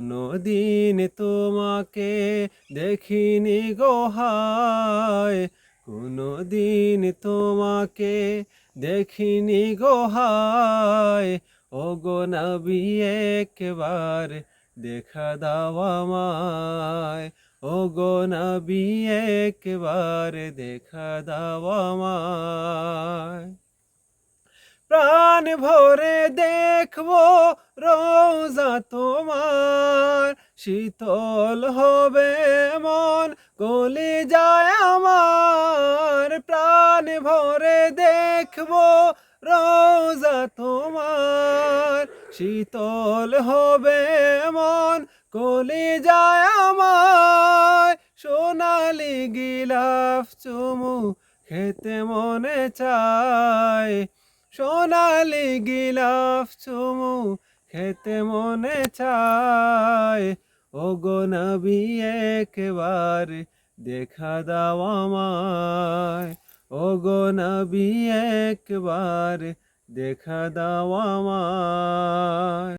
কোনো দিন তোমাকে দেখিনি গোহায় কোনো দিন তোমাকে দেখিনি গোহায় ও গো নবী একবার দেখা দাও আমায়। ও গো নবী একবার দেখা দাও আমায়। প্রাণ ভরে দেখব রোজা তোমার। শীতল হবে মন গলে যায় আমার প্রাণ ভরে দেখব রোজা তোমার। শীতল হবে মন গলে যায় আমার সোনালি গিলাফ চুমু খেতে মনে চায়। সোনালি গিলাফ চুমু খেতে মনে চায়। ও গো নবী একবার দেখা দাও আমায়। ও গো নবী একবার দেখা দাও আমায়।